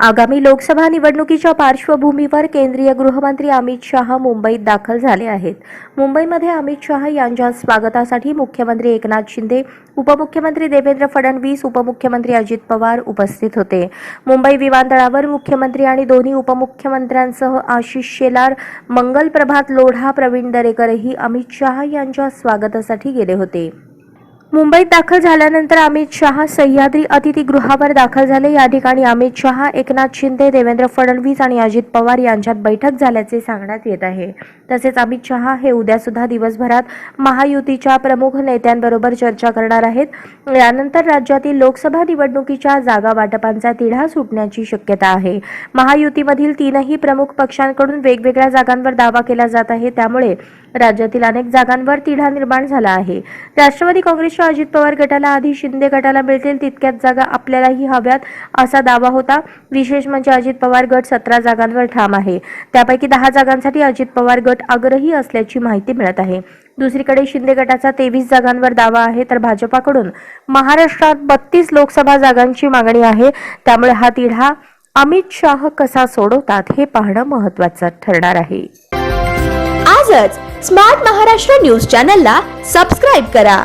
आगामी लोकसभा निवडणुकीच्या पार्श्वभूमीवर केंद्रीय गृहमंत्री अमित शहा मुंबईत दाखल झाले आहेत. मुंबईमध्ये अमित शहा यांच्या स्वागतासाठी मुख्यमंत्री एकनाथ शिंदे उपमुख्यमंत्री देवेंद्र फडणवीस उपमुख्यमंत्री अजित पवार उपस्थित होते. मुंबई विमानतळावर मुख्यमंत्री आणि दोन्ही उपमुख्यमंत्र्यांसह आशिष शेलार मंगल प्रभात लोढा प्रवीण दरेकरही अमित शहा यांच्या स्वागतासाठी गेले होते. मुंबईत दाखल झाल्यानंतर अमित शहा सह्याद्री अतिथीगृहावर दाखल झाले. या ठिकाणी अमित शहा एकनाथ शिंदे देवेंद्र फडणवीस आणि अजित पवार यांच्यात बैठक झाल्याचे सांगण्यात येत आहे. तसेच अमित शहा हे उद्यासुद्धा दिवसभरात महायुतीच्या प्रमुख नेत्यांबरोबर चर्चा करणार आहेत. यानंतर राज्यातील लोकसभा निवडणुकीच्या जागा वाटपांचा तिढा सुटण्याची शक्यता आहे. महायुतीमधील तीनही प्रमुख पक्षांकडून वेगवेगळ्या जागांवर दावा केला जात आहे. त्यामुळे राज्यातील अनेक जागांवर तिढा निर्माण झाला आहे. राष्ट्रवादी काँग्रेस काँग्रेसच्या अजित पवार गटाला आधी शिंदे गटाला मिळतील तितक्याच जागा आपल्यालाही हव्यात असा दावा होता. विशेष म्हणजे अजित पवार गट सतरा जागांवर ठाम आहे. त्यापैकी दहा जागांसाठी अजित पवार गट आग्रही असल्याची माहिती मिळत आहे. दुसरीकडे शिंदे गटाचा तेवीस जागांवर दावा आहे तर भाजपाकडून महाराष्ट्रात बत्तीस लोकसभा जागांची मागणी आहे. त्यामुळे हा तिढा अमित शाह कसा सोडवतात हे पाहणं महत्वाचं ठरणार आहे. आजच स्मार्ट महाराष्ट्र न्यूज चॅनलला सबस्क्राईब करा.